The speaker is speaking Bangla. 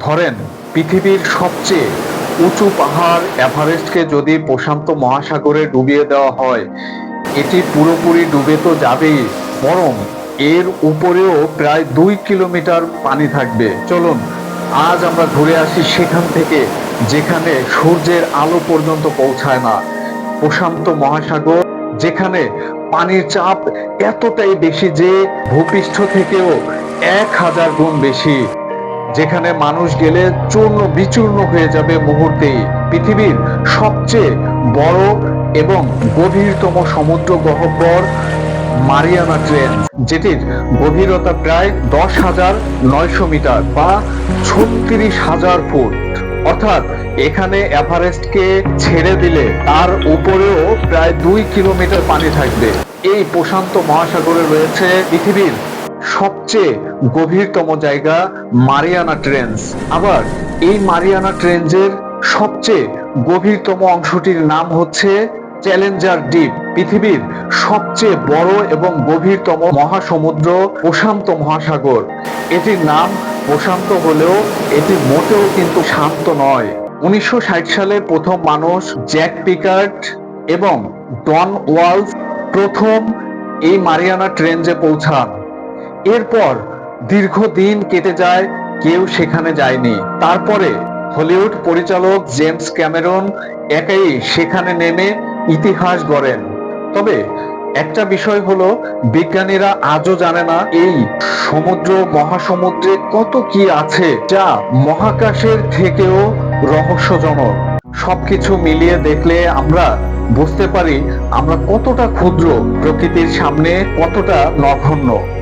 ধরেন, পৃথিবীর সবচেয়ে উঁচু পাহাড় এভারেস্টকে যদি প্রশান্ত মহাসাগরে ডুবিয়ে দেওয়া হয়, এটি পুরোপুরি ডুবে তো যাবেই। বরং এর উপরেও প্রায় দুই কিলোমিটার পানি থাকবে। চলুন, আজ আমরা ঘুরে আসি সেখান থেকে, যেখানে সূর্যের আলো পর্যন্ত পৌঁছায় না। প্রশান্ত মহাসাগর, যেখানে পানির চাপ এতটাই বেশি যে ভূপৃষ্ঠ থেকেও এক হাজার গুণ বেশি। যেখানে মানুষ গেলে চূর্ণ বিচূর্ণ হয়ে যাবে মুহূর্তেই। পৃথিবীর সবচেয়ে বড় এবং গভীরতম সমুদ্র গহ্বর মারিয়ানা ট্রেন, যেটির গভীরতা প্রায় দশ হাজার নয়শো মিটার বা ছত্রিশ হাজার ফুট। অর্থাৎ এখানে এভারেস্টকে ছেড়ে দিলে তার উপরেও প্রায় দুই কিলোমিটার পানি থাকবে। এই প্রশান্ত মহাসাগরে রয়েছে পৃথিবীর সবচেয়ে গভীরতম জায়গা মারিয়ানা ট্রেন্স। আবার এই মারিয়ানা ট্রেঞ্জের সবচেয়ে গভীরতম অংশটির নাম হচ্ছে চ্যালেঞ্জার দ্বীপ। পৃথিবীর সবচেয়ে বড় এবং গভীরতম মহাসমুদ্র প্রশান্ত মহাসাগর। এটির নাম প্রশান্ত হলেও এটি মোটেও কিন্তু শান্ত নয়। উনিশশো সালে প্রথম মানুষ জ্যাক পিকার্ট এবং ডন ওয়ালস প্রথম এই মারিয়ানা ট্রেঞ্জে পৌঁছান। এরপর দীর্ঘদিন কেটে যায়, কেউ সেখানে যায়নি। তারপরে হলিউড পরিচালক জেমস ক্যামেরন একাই সেখানে নেমে ইতিহাস গড়েন। তবে একটা বিষয় হলো, বিজ্ঞানীরা আজও জানে না এই সমুদ্র মহাসমুদ্রে কত কি আছে, যা মহাকাশের থেকেও রহস্যজনক। সবকিছু মিলিয়ে দেখলে আমরা বুঝতে পারি, আমরা কতটা ক্ষুদ্র প্রকৃতির সামনে, কতটা নগণ্য।